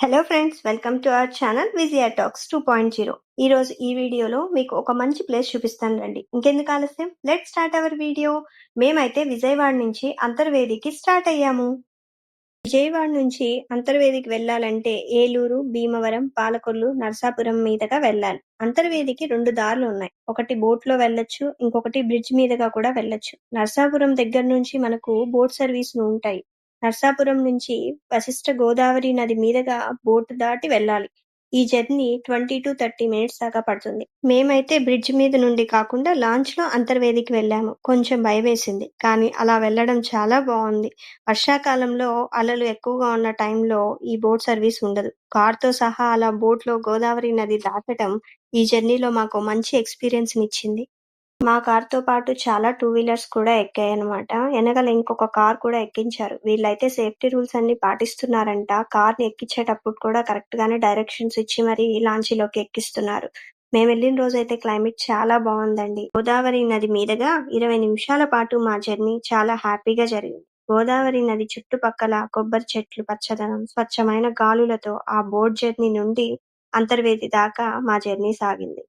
Hello friends welcome to our channel Vijiya talks two point zero ఈ రోజు ఈ వీడియోలో మీకు ఒక మంచి ప్లేస్ చూపిస్తాను రండి. ఇంకెందుకు ఆలస్యం? లెట్ స్టార్ట్ అవర్ వీడియో మేమైతే విజయవాడ నుంచి అంతర్వేదికి స్టార్ట్ అయ్యాము. విజయవాడ నుంచి అంతర్వేదికి వెళ్ళాలంటే ఏలూరు భీమవరం పాలకొల్లు నర్సాపురం మీదుగా వెళ్ళాలి. అంతర్వేదికి రెండు దారులు ఉన్నాయి. ఒకటి బోట్లో వెళ్ళొచ్చు ఇంకొకటి బ్రిడ్జ్ మీదుగా కూడా వెళ్ళొచ్చు. నర్సాపురం దగ్గర నుంచి మనకు బోట్ సర్వీసులు ఉంటాయి. నర్సాపురం నుంచి వశిష్ట గోదావరి నది మీదుగా బోట్ దాటి వెళ్ళాలి. ఈ journey twenty two thirty minutes దాకా పడుతుంది. మేమైతే బ్రిడ్జ్ మీద నుండి కాకుండా లాంచ్లో అంతర్వేదికి వెళ్ళాము. కొంచెం భయమేసింది. కానీ అలా వెళ్ళడం చాలా బాగుంది. వర్షాకాలంలో అలలు ఎక్కువగా ఉన్న టైంలో ఈ బోట్ సర్వీస్ ఉండదు. కార్తో సహా అలా బోట్లో గోదావరి నది దాటడం ఈ జర్నీలో మాకు మంచి ఎక్స్పీరియన్స్ ఇచ్చింది. మా కార్‌తో పాటు చాలా టూ వీలర్స్ కూడా ఎక్కాయనమాట. వెనకాల ఇంకొక కార్ కూడా ఎక్కించారు. వీళ్ళైతే సేఫ్టీ రూల్స్ అన్ని పాటిస్తున్నారంట. కార్‌ని ఎక్కించేటప్పుడు కూడా కరెక్ట్ గానే డైరెక్షన్స్ ఇచ్చి మరి లాంచీలోకి ఎక్కిస్తున్నారు. మేము వెళ్ళిన రోజైతే క్లైమేట్ చాలా బాగుందండి. గోదావరి నది మీదుగా ఇరవై నిమిషాల పాటు మా జర్నీ చాలా హ్యాపీగా జరిగింది. గోదావరి నది చుట్టుపక్కల కొబ్బరి చెట్లు పచ్చదనం, స్వచ్ఛమైన గాలులతో ఆ బోట్ జర్నీ నుండి అంతర్వేది దాకా మా జర్నీ సాగింది.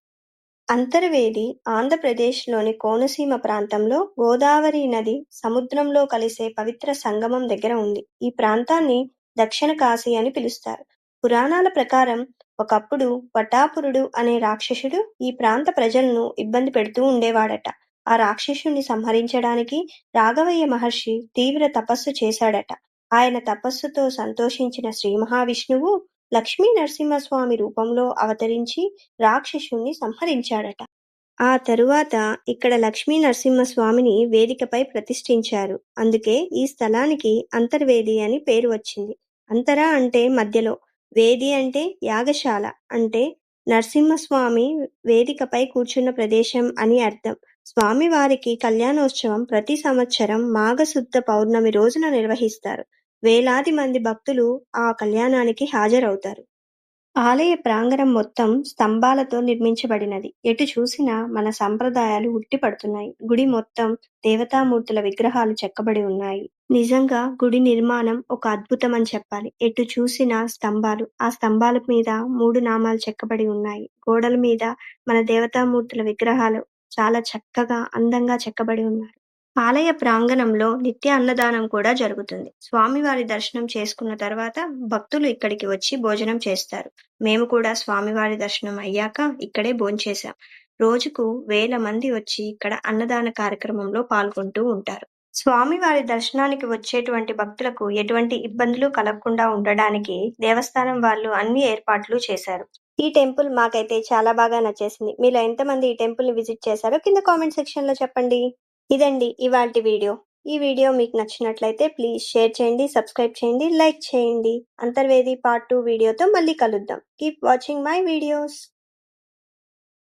అంతర్వేది ఆంధ్రప్రదేశ్లోని కోనసీమ ప్రాంతంలో గోదావరి నది సముద్రంలో కలిసే పవిత్ర సంగమం దగ్గర ఉంది. ఈ ప్రాంతాన్ని దక్షిణ కాశీ అని పిలుస్తారు. పురాణాల ప్రకారం ఒకప్పుడు వటాపురుడు అనే రాక్షసుడు ఈ ప్రాంత ప్రజలను ఇబ్బంది పెడుతూ ఉండేవాడట. ఆ రాక్షసుని సంహరించడానికి రాఘవయ్య మహర్షి తీవ్ర తపస్సు చేశాడట. ఆయన తపస్సుతో సంతోషించిన శ్రీ మహావిష్ణువు లక్ష్మీ నరసింహస్వామి రూపంలో అవతరించి రాక్షసుణ్ణి సంహరించాడట. ఆ తరువాత ఇక్కడ లక్ష్మీ నరసింహస్వామిని వేదికపై ప్రతిష్ఠించారు. అందుకే ఈ స్థలానికి అంతర్వేది అని పేరు వచ్చింది. అంతర అంటే మధ్యలో, వేది అంటే యాగశాల అంటే నరసింహస్వామి వేదికపై కూర్చున్న ప్రదేశం అని అర్థం. స్వామివారికి కళ్యాణోత్సవం ప్రతి సంవత్సరం మాఘశుద్ధ పౌర్ణమి రోజున నిర్వహిస్తారు. వేలాది మంది భక్తులు ఆ కళ్యాణానికి హాజరవుతారు. ఆలయ ప్రాంగణం మొత్తం స్తంభాలతో నిర్మించబడినది. ఎటు చూసినా మన సంప్రదాయాలు ఉట్టిపడుతున్నాయి. గుడి మొత్తం దేవతామూర్తుల విగ్రహాలు చెక్కబడి ఉన్నాయి. నిజంగా గుడి నిర్మాణం ఒక అద్భుతం అని చెప్పాలి. ఎటు చూసినా స్తంభాలు. ఆ స్తంభాల మీద మూడు నామాలు చెక్కబడి ఉన్నాయి. గోడల మీద మన దేవతామూర్తుల విగ్రహాలు చాలా చక్కగా అందంగా చెక్కబడి ఉన్నారు. ఆలయ ప్రాంగణంలో నిత్య అన్నదానం కూడా జరుగుతుంది. స్వామివారి దర్శనం చేసుకున్న తర్వాత భక్తులు ఇక్కడికి వచ్చి భోజనం చేస్తారు. మేము కూడా స్వామివారి దర్శనం అయ్యాక ఇక్కడే భోంచేశాం. రోజుకు వేల మంది వచ్చి ఇక్కడ అన్నదాన కార్యక్రమంలో పాల్గొంటూ ఉంటారు. స్వామివారి దర్శనానికి వచ్చేటువంటి భక్తులకు ఎటువంటి ఇబ్బందులు కలగకుండా ఉండడానికి దేవస్థానం వాళ్ళు అన్ని ఏర్పాట్లు చేశారు. ఈ టెంపుల్ మాకైతే చాలా బాగా నచ్చేసింది. మీలో ఎంతమంది ఈ టెంపుల్ని విజిట్ చేశారో కింద కామెంట్ సెక్షన్లో చెప్పండి. ఇదండి ఇవాల్టి వీడియో. ఈ వీడియో మీకు నచ్చినట్లయితే ప్లీజ్ షేర్ చేయండి సబ్స్క్రైబ్ చేయండి లైక్ చేయండి. అంతర్వేది పార్ట్ టూ వీడియోతో మళ్ళీ కలుద్దాం. Keep watching my videos.